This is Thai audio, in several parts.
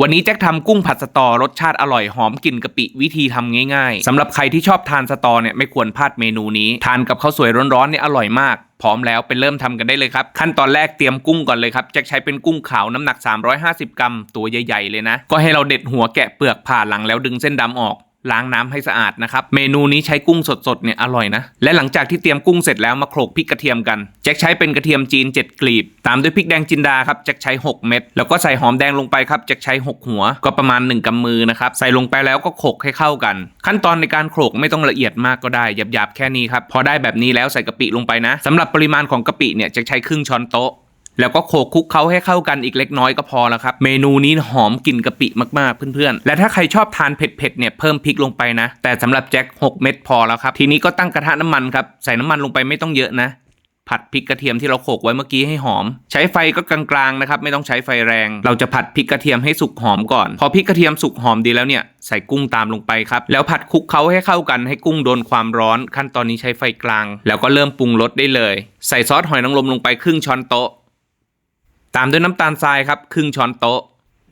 วันนี้แจ็คทำกุ้งผัดสตอรสชาติอร่อยหอมกลิ่นกะปิวิธีทำง่ายๆสำหรับใครที่ชอบทานสตอเนี่ยไม่ควรพลาดเมนูนี้ ทานกับข้าวสวยร้อนๆเนี่ยอร่อยมาก พร้อมแล้วไปเริ่มทำกันได้เลยครับ ขั้นตอนแรกเตรียมกุ้งก่อนเลยครับแจ็คใช้เป็นกุ้งขาวน้ำหนัก 350 กรัม ตัวใหญ่ๆเลยนะ ก็ให้เราเด็ดหัวแกะเปลือกผ่าหลังแล้วดึงเส้นดำออก ล้างน้ำให้สะอาดนะครับ เมนูนี้ใช้กุ้งสดๆเนี่ยอร่อยนะ และหลังจากที่เตรียมกุ้งเสร็จแล้วมาโขลกพริกกระเทียมกัน แจ็คใช้เป็นกระเทียมจีน 7 กลีบ ตามด้วยพริกแดงจินดาครับ แจ็คใช้ 6 เม็ด แล้วก็ใส่หอมแดงลงไปครับ แจ็คใช้ 6 หัว ก็ประมาณ 1กำมือนะครับ ใส่ลงไปแล้วก็โขลกให้เข้ากัน ขั้นตอนในการโขลกไม่ต้องละเอียดมากก็ได้หยาบๆแค่นี้ครับ พอได้แบบนี้แล้วใส่กะปิลงไปนะสำหรับปริมาณของกะปิเนี่ยแจ็คใช้ครึ่งช้อนโต๊ะ แล้วก็โขลกคลุกเคล้าให้เข้ากันอีกเล็กน้อยก็พอแล้วครับ เมนูนี้หอมกลิ่นกะปิมากๆเพื่อนๆ และถ้าใครชอบทานเผ็ดๆเนี่ยเพิ่มพริกลงไปนะ แต่สำหรับแจ็ค6 เม็ดพอแล้วครับ ทีนี้ก็ตั้งกระทะน้ำมันครับใส่น้ำมันลงไปไม่ต้องเยอะนะผัดพริกกระเทียมที่เราโขลกไว้เมื่อกี้ให้หอม ใช้ไฟก็กลางๆนะครับไม่ต้องใช้ไฟแรง เราจะผัดพริกกระเทียมให้สุกหอมก่อน พอพริกกระเทียมสุกหอมดีแล้วเนี่ยใส่กุ้งตามลงไปครับ แล้วผัดคลุกเคล้าให้เข้ากันให้กุ้งโดนความร้อน ขั้นตอนนี้ใช้ไฟกลาง แล้วก็เริ่มปรุงรสได้เลย ใส่ซอสหอยนางรมลงไปครึ่งช้อนโต๊ะ ตามด้วยน้ำตาลทรายครับครึ่งช้อนโต๊ะ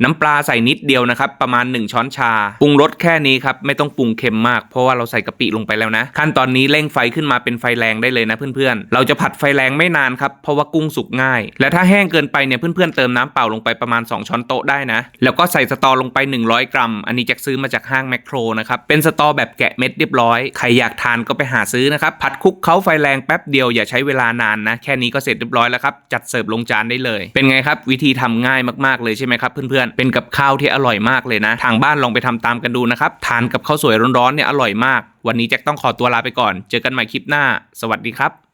น้ำปลาใส่นิดเดียวนะครับ ประมาณ 1 ช้อนชา ปรุงรสแค่นี้ครับ ไม่ต้องปรุงเค็มมาก เพราะว่าเราใส่กะปิลงไปแล้วนะ ขั้นตอนนี้เร่งไฟขึ้นมาเป็นไฟแรงได้เลยนะเพื่อนๆ เราจะผัดไฟแรงไม่นานครับ เพราะว่ากุ้งสุกง่าย และถ้าแห้งเกินไปเนี่ยเพื่อนๆเติมน้ำเปล่าลงไปประมาณ 2 ช้อนโต๊ะได้นะ แล้วก็ใส่สตอลงไป 100 กรัม อันนี้แจ็คซื้อมาจากห้างแมคโครนะครับ เป็นสตอแบบแกะเม็ดเรียบร้อย ใครอยากทานก็ไปหาซื้อนะครับผัดคลุกเคล้าไฟแรงแป๊บเดียวอย่าใช้เวลานานนะแค่นี้ก็เสร็จเรียบร้อยแล้วครับจัดเสิร์ฟลงจานได้เลย เป็นไงครับวิธีทำง่ายมากๆเลยใช่ไหมครับเพื่อนๆเป็นกับข้าวที่อร่อยมากเลยนะ ทางบ้านลองไปทำตามกันดูนะครับ ทานกับข้าวสวยร้อนๆเนี่ยอร่อยมาก วันนี้แจ็คต้องขอตัวลาไปก่อน เจอกันใหม่คลิปหน้า สวัสดีครับ